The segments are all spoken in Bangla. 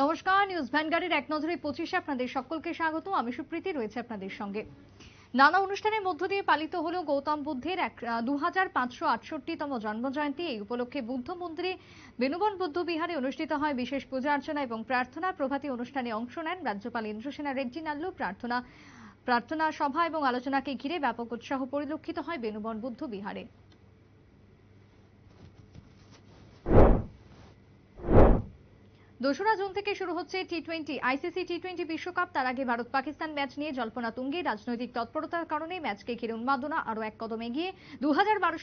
নমস্কার নিউজ ভ্যানগার্ডের এক নজরে পঁচিশে আপনাদের সকলকে স্বাগত। আমি সুপ্রীতি, রয়েছে আপনাদের সঙ্গে। নানা অনুষ্ঠানের মধ্য দিয়ে পালিত হলো গৌতম বুদ্ধের এক দু হাজার পাঁচশো আটষট্টিতম জন্মজয়ন্তী। এই উপলক্ষে বুদ্ধ মন্দিরে বেনুবন বুদ্ধ বিহারে অনুষ্ঠিত হয় বিশেষ পূজা অর্চনা এবং প্রার্থনা। প্রভাতী অনুষ্ঠানে অংশ নেন রাজ্যপাল ইন্দ্রসেনা রেড্ডি নাল্লু। প্রার্থনা প্রার্থনা সভা এবং আলোচনাকে ঘিরে ব্যাপক উৎসাহ পরিলক্ষিত হয় বেনুবন বুদ্ধ বিহারে। দোসরা জুন থেকে শুরু হচ্ছে T twenty ICC T twenty বিশ্বকাপ। তার আগে ভারত পাকিস্তান ম্যাচ নিয়ে জল্পনা তুঙ্গে। রাজনৈতিক তৎপরতার কারণে ম্যাচকে ঘিরে উন্মাদনা আরও এক কদম এগিয়ে। দু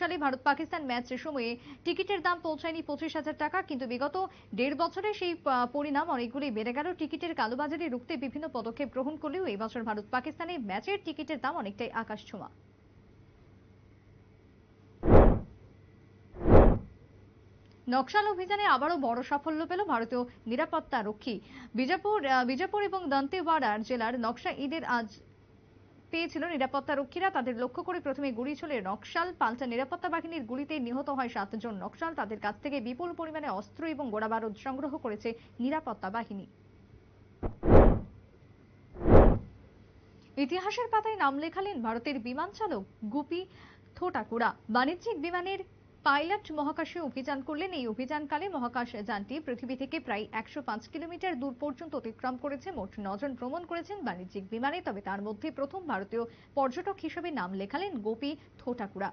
সালে ভারত পাকিস্তান ম্যাচের সময়ে টিকিটের দাম পৌঁছায়নি পঁচিশ হাজার টাকা, কিন্তু বিগত দেড় বছরে সেই পরিণাম অনেকগুলি বেড়ে গেল। টিকিটের কালোবাজারে রুখতে বিভিন্ন পদক্ষেপ গ্রহণ করলেও এই বছর ভারত পাকিস্তানে ম্যাচের টিকিটের দাম অনেকটাই আকাশ ছোঁয়া নকশাল অভিযানে আবারও বড় সাফল্য পেল ভারতীয় নিরাপত্তা রক্ষী। বিজাপুর বিজাপুর এবং দন্তেওয়াড়ার জেলার নকশা ঈদের আজ পেয়েছিল নিরাপত্তা রক্ষীরা। তাদের লক্ষ্য করে প্রথমে গুলি ছলে নকশাল, পাল্টা নিরাপত্তা বাহিনীর গুলিতে নিহত হয় সাতজন নকশাল। তাদের কাছ থেকে বিপুল পরিমাণে অস্ত্র এবং গোড়াবারুদ সংগ্রহ করেছে নিরাপত্তা বাহিনী। ইতিহাসের পাতায় নাম লেখালেন ভারতের বিমান চালক গুপি থোটাকুড়া। বাণিজ্যিক বিমানের পাইলট মহাকাশে অভিযান করলেন। এই অভিযানকালে মহাকাশ যানটি পৃথিবী থেকে প্রায় একশো পাঁচ কিলোমিটার দূর পর্যন্ত অতিক্রম করেছে। মোট নজন ভ্রমণ করেছেন বাণিজ্যিক বিমানে। তবে তার মধ্যে প্রথম ভারতীয় পর্যটক হিসেবে নাম লেখালেন গোপী থোটাকুড়া।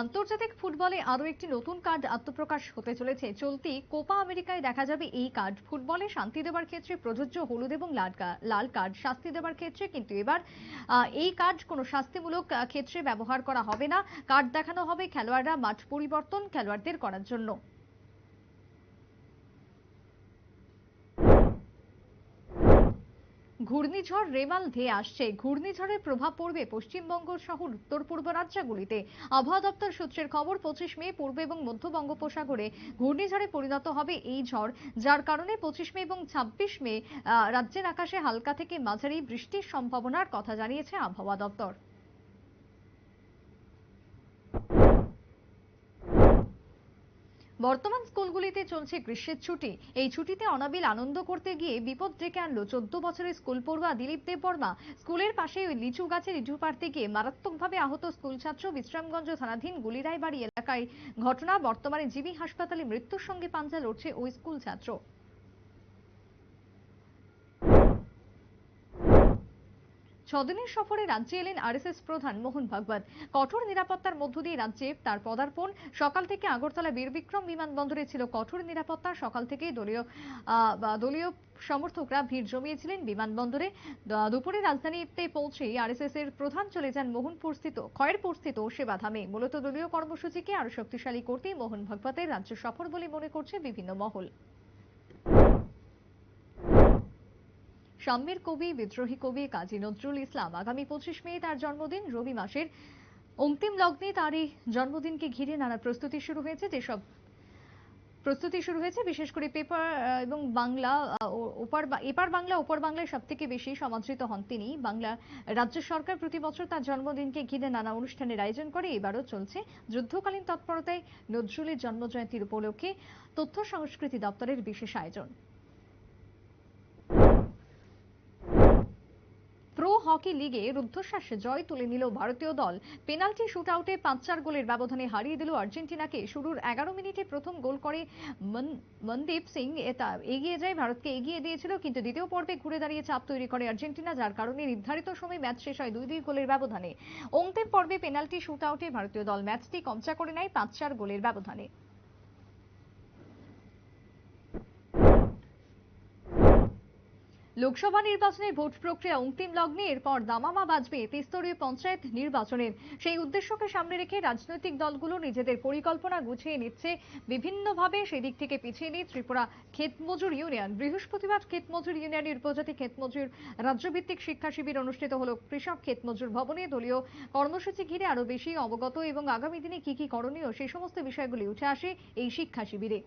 আন্তর্জাতিক ফুটবলে আরও একটি নতুন কার্ড আত্মপ্রকাশ হতে চলেছে। চলতি কোপা আমেরিকায় দেখা যাবে এই কার্ড। ফুটবলে শান্তি দেবার ক্ষেত্রে প্রযোজ্য হলুদ এবং লাল কার্ড শাস্তি দেবার ক্ষেত্রে, কিন্তু এবার এই কার্ড কোনো শাস্তিমূলক ক্ষেত্রে ব্যবহার করা হবে না। কার্ড দেখানো হবে খেলোয়াড়রা মাঠ পরিবর্তন খেলোয়াড়দের করার জন্য। ঘূর্ণিঝড় রেমাল ধেয়ে আসছে। ঘূর্ণিঝড়ের প্রভাব পড়বে পশ্চিমবঙ্গ সহ উত্তর পূর্ব রাজ্যগুলিতে। আবহাওয়া দপ্তর সূত্রের খবর, পঁচিশ মে পূর্ব এবং মধ্য বঙ্গোপসাগরে ঘূর্ণিঝড়ে পরিণত হবে এই ঝড়, যার কারণে পঁচিশ মে এবং ছাব্বিশ মে রাজ্যের আকাশে হালকা থেকে মাঝারি বৃষ্টির সম্ভাবনার কথা জানিয়েছে আবহাওয়া দপ্তর। বর্তমান স্কুলগুলিতে চলছে গ্রীষ্মের ছুটি। এই ছুটিতে অনাবিল আনন্দ করতে গিয়ে বিপদ ডেকে আনলো চোদ্দ বছরের স্কুল পড়ুয়া দিলীপ দেববর্মা। স্কুলের পাশে ওই লিচু গাছের লিচু পারতে গিয়ে মারাত্মকভাবে আহত স্কুল ছাত্র বিশ্রামগঞ্জ থানাধীন গুলিরাইবাড়ি এলাকায় ঘটনা। বর্তমানে জিবি হাসপাতালে মৃত্যুর সঙ্গে পাঞ্জা লড়ছে ওই স্কুল ছাত্র ছদিনের সফরে রাজ্যে এলেন আরএসএস প্রধান মোহন ভাগবত। কঠোর নিরাপত্তার মধ্য দিয়ে রাজ্যে তার পদার্পণ। সকাল থেকে আগরতলা বীরবিক্রম বিমানবন্দরে ছিল কঠোর নিরাপত্তা। সকাল থেকেই দলীয় দলীয় সমর্থকরা ভিড় জমিয়েছিলেন বিমানবন্দরে। দুপুরে রাজধানীতে পৌঁছেই আরএসএস এর প্রধান চলে যান মোহনপুর স্থিত, খয়েরপুর স্থিত সেবাধামে। মূলত দলীয় কর্মসূচিকে আরও শক্তিশালী করতেই মোহন ভাগবতের রাজ্য সফর বলে মনে করছে বিভিন্ন মহল। সাম্যের কবি, বিদ্রোহী কবি কাজী নজরুল ইসলাম। আগামী পঁচিশ মে তার জন্মদিন, রবি মাসের অন্তিম লগ্নে তার এই জন্মদিনকে ঘিরে নানা প্রস্তুতি শুরু হয়েছে। যেসব প্রস্তুতি শুরু হয়েছে, বিশেষ করে পেপার এবং বাংলা ওপার এপার বাংলা, ওপার বাংলায় সব থেকে বেশি সমাদৃত হন তিনি। বাংলা রাজ্য সরকার প্রতি বছর তার জন্মদিনকে ঘিরে নানা অনুষ্ঠানের আয়োজন করে। এবারও চলছে যুদ্ধকালীন তৎপরতায় নজরুলের জন্মজয়ন্তীর উপলক্ষে তথ্য সংস্কৃতি দপ্তরের বিশেষ আয়োজন প্রো হকি লিগে রুদ্ধশ্বাস জয় তুলে নিল ভারতীয় দল। পেনাল্টি শুটআউটে পাঁচ চার গোলের ব্যবধানে হারিয়ে দিল আর্জেন্টিনাকে। শুরুর এগারো মিনিটে প্রথম গোল করে মন- মনদীপ সিং। এটা এগিয়ে যায়, ভারতকে এগিয়ে দিয়েছিল, কিন্তু দ্বিতীয় পর্বে ঘুরে দাঁড়িয়ে চাপ তৈরি করে আর্জেন্টিনা, যার কারণে নির্ধারিত সময় ম্যাচ শেষ হয় দুই দুই গোলের ব্যবধানে। অন্তিম পর্বে পেনাল্টি শুটআউটে ভারতীয় দল ম্যাচটি কমচা করে নেয় পাঁচ চার গোলের ব্যবধানে। লোকসভা নির্বাচনের ভোট প্রক্রিয়া অন্তিম লগ্নে, এরপর দামামা বাজবে ত্রিস্তরীয় পঞ্চায়েত নির্বাচনের সেই উদ্দেশ্যকে সামনে রেখে রাজনৈতিক দলগুলো নিজেদের পরিকল্পনা গুছিয়ে নিচ্ছে। বিভিন্নভাবে সেদিক থেকে পিছিয়ে নিয়ে ত্রিপুরা ক্ষেতমজুর ইউনিয়ন। বৃহস্পতিবার ক্ষেতমজুর ইউনিয়নের উপজাতি ক্ষেতমজুর রাজ্যভিত্তিক শিক্ষা শিবির অনুষ্ঠিত হল। কৃষক ক্ষেতমজুর ভবনে দলীয় কর্মসূচি ঘিরে আরও বেশি অবগত এবং আগামী দিনে কি কি করণীয় সেই সমস্ত বিষয়গুলি উঠে আসে এই শিক্ষা শিবিরে।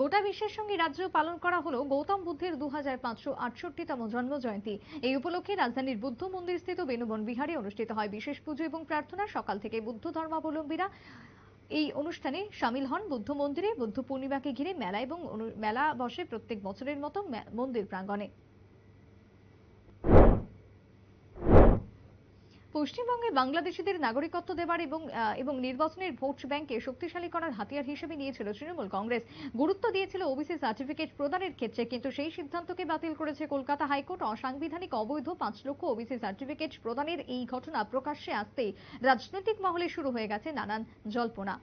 গোটা বিশ্বের সঙ্গে রাজ্য পালন করা হলো গৌতম বুদ্ধের দু হাজার পাঁচশো আটষট্টিতম জন্ম জয়ন্তী এই উপলক্ষে রাজধানীর বুদ্ধ মন্দির স্থিত বেনুবন বিহারে অনুষ্ঠিত হয় বিশেষ পুজো এবং প্রার্থনা। সকাল থেকে বুদ্ধ ধর্মাবলম্বীরা এই অনুষ্ঠানে সামিল হন। বুদ্ধ মন্দিরে বুদ্ধ পূর্ণিমাকে ঘিরে মেলা এবং মেলা বসে প্রত্যেক বছরের মতো মন্দির প্রাঙ্গণে। পশ্চিমবঙ্গে বাংলাদেশিদের নাগরিকত্ব দেবার এবং এবং নির্বাচনের ভোট ব্যাংকে শক্তিশালী করার হাতিয়ার হিসেবে নিয়েছিল তৃণমূল কংগ্রেস। গুরুত্ব দিয়েছিল ওবিসি সার্টিফিকেট প্রদানের ক্ষেত্রে, কিন্তু সেই সিদ্ধান্তকে বাতিল করেছে কলকাতা হাইকোর্ট। অসাংবিধানিক অবৈধ পাঁচ লক্ষ ওবিসি সার্টিফিকেট প্রদানের এই ঘটনা প্রকাশ্যে আসতেই রাজনৈতিক মহলে শুরু হয়ে গেছে নানান জল্পনা।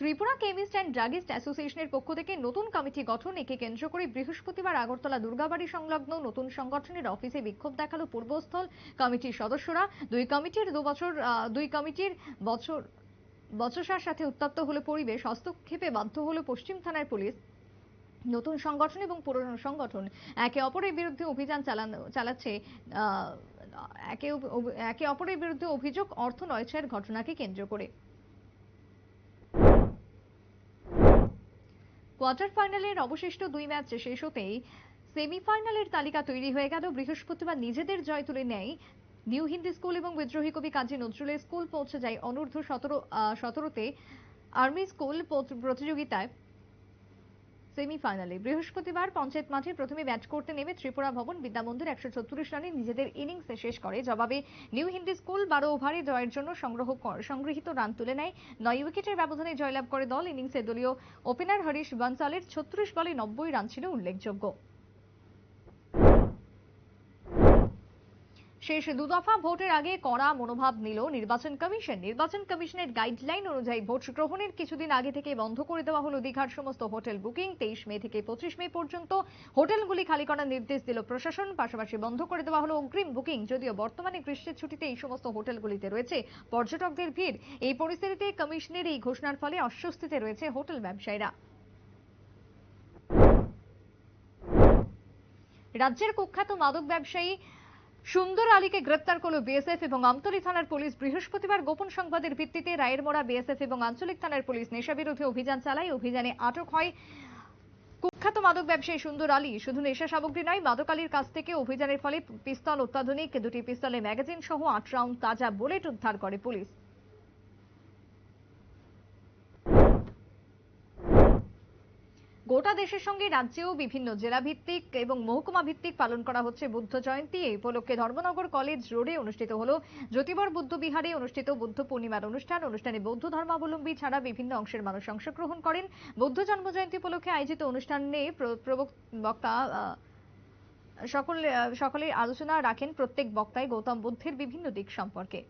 ত্রিপুরা কেমিস্ট অ্যান্ড ড্রাগিস্ট অ্যাসোসিয়েশনের পক্ষ থেকে নতুন কমিটি গঠন একে কেন্দ্র করে বৃহস্পতিবার আগরতলা দুর্গাবাড়ি সংলগ্ন নতুন সংগঠনের অফিসে বিক্ষোভ দেখাল পূর্বস্থল কমিটির সদস্যরা। দুই কমিটির দু বছর আহ, দুই কমিটির বছর বচসার সাথে উত্তপ্ত হলো পরিবেশ হস্তক্ষেপে বাধ্য হলো পশ্চিম থানার পুলিশ। নতুন সংগঠন এবং পুরনো সংগঠন একে অপরের বিরুদ্ধে অভিযান চালাচ্ছে একে অপরের বিরুদ্ধে অভিযোগ অর্থ নয়ছয়ের ঘটনাকে কেন্দ্র করে। কোয়ার্টার ফাইনালের অবশিষ্ট দুই ম্যাচ শেষ হতেই সেমিফাইনালের তালিকা তৈরি হয়ে গেল। বৃহস্পতিবার নিজেদের জয় তুলে নেয় নিউ হিন্দি স্কুল এবং বিদ্রোহী কবি কাজী নজরুলের স্কুল। পৌঁছে যায় অনূর্ধ্ব সতেরো সতেরোতে আর্মি স্কুল প্রতিযোগিতায়। সেমিফাইনালে। বৃহস্পতিবার পঞ্চায়েত মাঠে প্রথমে ব্যাট করতে নেমে ত্রিপুরা ভবন বিদ্যামন্দির একশো ছত্রিশ রানে নিজেদের ইনিংসে শেষ করে। জবাবে নিউ হিন্দি স্কুল বারো ওভারে জয়ের জন্য সংগ্রহ সংগৃহীত রান তুলে নেয়। নয় উইকেটের ব্যবধানে জয়লাভ করে দল। ইনিংসে দলীয় ওপেনার হরিশ বনসালের ছত্রিশ বলে নব্বই রান ছিল উল্লেখযোগ্য। শেষ দুদফা ভোটের আগে কড়া মনোভাব নিল নির্বাচন কমিশন। নির্বাচন কমিশনের গাইডলাইন অনুযায়ী ভোট গ্রহণের কিছুদিন আগে থেকে বন্ধ করে দেওয়া হলো দীঘার সমস্ত হোটেল বুকিং। তেইশ মে থেকে পঁচিশ মে পর্যন্ত হোটেলগুলি খালি করার নির্দেশ দিল প্রশাসন। পাশাপাশি বন্ধ করে দেওয়া হলো অগ্রিম বুকিং। যদিও বর্তমানে গ্রীষ্মের ছুটিতে এই সমস্ত হোটেলগুলিতে রয়েছে পর্যটকদের ভিড়। এই পরিস্থিতিতে কমিশনের এই ঘোষণার ফলে অস্বস্তিতে রয়েছে হোটেল ব্যবসায়ীরা। রাজ্যের কুখ্যাত মাদক ব্যবসায়ী সুন্দর আলীকে গ্রেপ্তার করল বিএসএফ এবং আমতলী থানার পুলিশ। বৃহস্পতিবার গোপন সংবাদের ভিত্তিতে রায়ের মোড়া বিএসএফ এবং আঞ্চলিক থানার পুলিশ নেশা বিরোধী অভিযান চালায়। অভিযানে আটক হয় কুখ্যাত মাদক ব্যবসায়ী সুন্দর আলী। শুধু নেশা সামগ্রী নয়, মাদক আলীর কাছ থেকে অভিযানের ফলে পিস্তল অত্যাধুনিক দুটি পিস্তলে ম্যাগাজিন সহ আট রাউন্ড তাজা বুলেট উদ্ধার করে পুলিশ। গোটা দেশের সঙ্গে রাজ্যেও বিভিন্ন জেলা ভিত্তিক এবং মহকুমা ভিত্তিক পালন করা হচ্ছে বুদ্ধ জয়ন্তী। এই উপলক্ষে ধর্মনগর কলেজ রোডে অনুষ্ঠিত হলো জ্যোতিবর বুদ্ধ বিহারে অনুষ্ঠিত বুদ্ধ পূর্ণিমার অনুষ্ঠান। অনুষ্ঠানে বৌদ্ধ ধর্মাবলম্বী ছাড়া বিভিন্ন অংশের মানুষ অংশগ্রহণ করেন। বৌদ্ধ জন্মজয়ন্তী উপলক্ষে আয়োজিত অনুষ্ঠানে বক্তা সকলে আহ, সকলে আলোচনা রাখেন প্রত্যেক বক্তায় গৌতম বুদ্ধের বিভিন্ন দিক সম্পর্কে।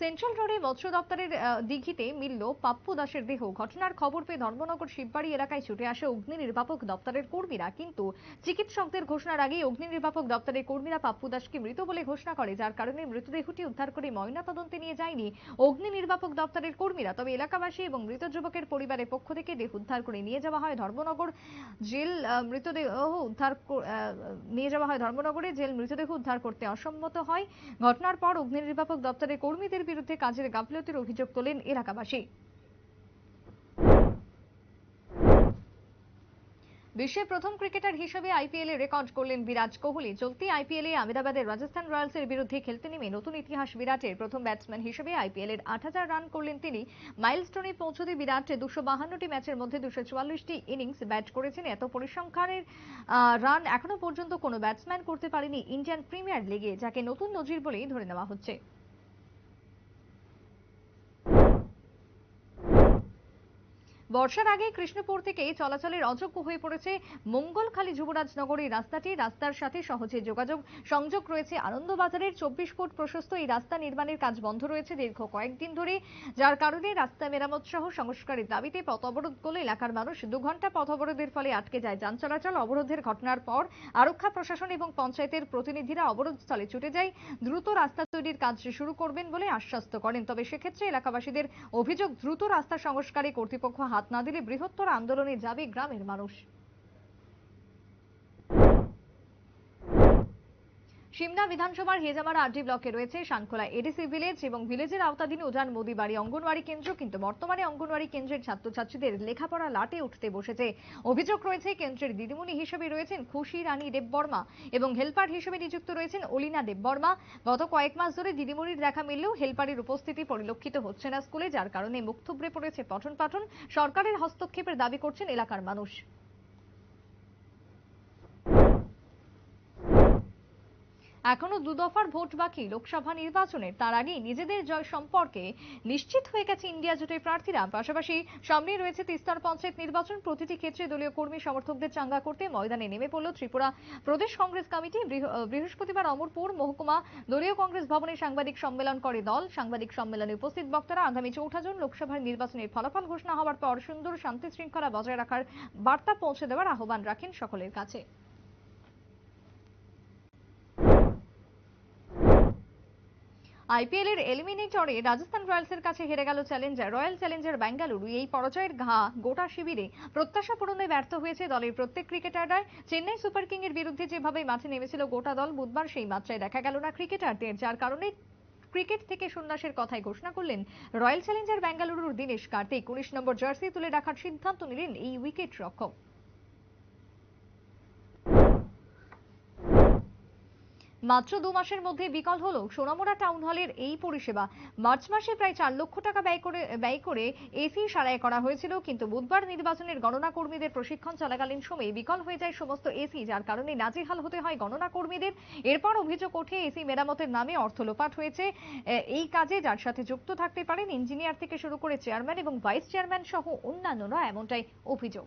সেন্ট্রাল রোডে মৎস্য দপ্তরের দিঘিতে মিলল পাপ্পু দাসের দেহ। ঘটনার খবর পেয়ে ধর্মনগর শিববাড়ি এলাকায় ছুটে আসে অগ্নি নির্বাপক দপ্তরের কর্মীরা। কিন্তু চিকিৎসকদের ঘোষণার আগেই অগ্নি নির্বাপক দপ্তরের কর্মীরা পাপ্পু দাসকে মৃত বলে ঘোষণা করে, যার কারণে মৃতদেহটি উদ্ধার করে ময়না তদন্তে নিয়ে যায়নি অগ্নি নির্বাপক দপ্তরের কর্মীরা। তবে এলাকাবাসী এবং মৃত যুবকের পরিবারের পক্ষ থেকে দেহ উদ্ধার করে নিয়ে যাওয়া হয় ধর্মনগর জেল মৃতদেহ উদ্ধার নিয়ে যাওয়া হয় ধর্মনগরে। জেল মৃতদেহ উদ্ধার করতে অসম্মত হয়। ঘটনার পর অগ্নি নির্বাপক দপ্তরের কর্মীদের বিরুদ্ধে কাজের গাফলতির অভিযোগ তোলেন এলাকাবাসী। বিশ্বের প্রথম ক্রিকেটার হিসেবে আইপিএলে রেকর্ড করলেন বিরাট কোহলি। চলতি আইপিএলে আহমেদাবাদের রাজস্থান রয়্যালসের বিরুদ্ধে খেলতে নেমে নতুন ইতিহাস বিরাটের প্রথম ব্যাটসম্যান হিসেবে আইপিএল এর আট হাজার রান করলেন তিনি। মাইলস্টোনে পৌঁছতে বিরাট দুশো বাহান্নটি ম্যাচের মধ্যে দুশো চুয়াল্লিশটি ইনিংস ব্যাট করেছেন। এত পরিসংখ্যানের রান এখনও পর্যন্ত কোনো ব্যাটসম্যান করতে পারেনি ইন্ডিয়ান প্রিমিয়ার লিগে, যাকে নতুন নজির বলেই ধরে নেওয়া হচ্ছে। বর্ষার আগে কৃষ্ণপুর থেকে চলাচলের অযোগ্য হয়ে পড়েছে মঙ্গলখালী যুবরাজনগর এই রাস্তাটি। রাস্তার সাথে সহজে যোগাযোগ সংযোগ রয়েছে। আনন্দবাজারের চব্বিশ ফুট প্রশস্ত এই রাস্তা নির্মাণের কাজ বন্ধ রয়েছে দীর্ঘ কয়েকদিন ধরে। যার কারণে রাস্তা মেরামত সহ সংস্কারের দাবিতে পথ অবরোধ করলে এলাকার মানুষ দু ঘণ্টা পথ অবরোধের ফলে আটকে যায়। যান চলাচল অবরোধের ঘটনার পর আরক্ষা, প্রশাসন এবং পঞ্চায়েতের প্রতিনিধিরা অবরোধস্থলে ছুটে যায়। দ্রুত রাস্তা তৈরির কাজ শুরু করবেন বলে আশ্বস্ত করেন। তবে সেক্ষেত্রে এলাকাবাসীদের অভিযোগ, দ্রুত রাস্তা সংস্কারে কর্তৃপক্ষ হাত না দিলে বৃহত্তর আন্দোলনে যাবে গ্রামের মানুষ। সিমনা বিধানসভার হেজামারা আরডি ব্লকে রয়েছে শানখোলা এডিসি ভিলেজ এবং ভিলেজের আওতাধীনে উজান মোদি বাড়ি অঙ্গনওয়াড়ি কেন্দ্র কিন্তু বর্তমানে অঙ্গনওয়াড়ি কেন্দ্রের ছাত্রছাত্রীদের লেখাপড়া লাটে উঠতে বসেছে। অভিযোগ রয়েছে, কেন্দ্রের দিদিমণি হিসেবে রয়েছেন খুশি রানী দেববর্মা এবং হেল্পার হিসেবে নিযুক্ত রয়েছেন অলিনা দেববর্মা। গত কয়েক মাস ধরে দিদিমণির দেখা মিললেও হেল্পারের উপস্থিতি পরিলক্ষিত হচ্ছে না স্কুলে, যার কারণে মুখ থুবড়ে পড়েছে পঠন পাঠন। সরকারের হস্তক্ষেপের দাবি করছেন এলাকার মানুষ। এখনও দু দফার ভোট বাকি লোকসভা নির্বাচনের তার আগেই নিজেদের জয় সম্পর্কে নিশ্চিত হয়ে গেছে ইন্ডিয়া জোটের প্রার্থীরা। পাশাপাশি সামনে রয়েছে তিস্তার পঞ্চায়েত নির্বাচন। প্রতিটি ক্ষেত্রে দলীয় কর্মী সমর্থকদের চাঙ্গা করতে ময়দানে নেমে পড়ল ত্রিপুরা প্রদেশ কংগ্রেস কমিটি। বৃহ- বৃহস্পতিবার অমরপুর, মহকুমা, দলীয় কংগ্রেস ভবনে সাংবাদিক সম্মেলন করে দল। সাংবাদিক সম্মেলনে উপস্থিত বক্তারা আগামী চৌঠা জুন লোকসভার নির্বাচনের ফলাফল ঘোষণা হওয়ার পর সুন্দর শান্তি শৃঙ্খলা বজায় রাখার বার্তা পৌঁছে দেওয়ার আহ্বান রাখেন সকলের কাছে। আইপিএল এর এলিমিনেটরে রাজস্থান রয়্যালসের কাছে হেরে গেল চ্যালেঞ্জার রয়্যাল চ্যালেঞ্জার বেঙ্গালুরু এই পরাজয়ের ঘা গোটা শিবিরে প্রত্যাশা পূরণে ব্যর্থ হয়েছে দলের প্রত্যেক ক্রিকেটাররা চেন্নাই সুপার কিং এর বিরুদ্ধে যেভাবে মাঠে নেমেছিল গোটা দল, বুধবার সেই মাত্রায় দেখা গেল না ক্রিকেটারদের যার কারণে ক্রিকেট থেকে সন্ন্যাসের কথাই ঘোষণা করলেন রয়্যাল চ্যালেঞ্জার বেঙ্গালুরুর দীনেশ কার্তিক। উনিশ নম্বর জার্সি তুলে রাখার সিদ্ধান্ত নিলেন এই উইকেট রক্ষক। মাত্র দু মাসের মধ্যে বিকল হলো সোনামুড়া টাউন হলের এই পরিষেবা। মার্চ মাসে প্রায় চার লক্ষ টাকা ব্যয় করে ব্যয় করে এসি সারাই করা হয়েছিল, কিন্তু বুধবার নির্বাচনের গণনা কর্মীদের প্রশিক্ষণ চলাকালীন সময়ে বিকল হয়ে যায় সমস্ত এসি যার কারণে নাজেহাল হতে হয় গণনা কর্মীদের এরপর অভিযোগ ওঠে এসি মেরামতের নামে অর্থ লোপাট হয়েছে। এই কাজে যার সাথে যুক্ত থাকতে পারেন ইঞ্জিনিয়ার থেকে শুরু করে চেয়ারম্যান এবং ভাইস চেয়ারম্যান সহ অন্যান্যরা, এমনটাই অভিযোগ।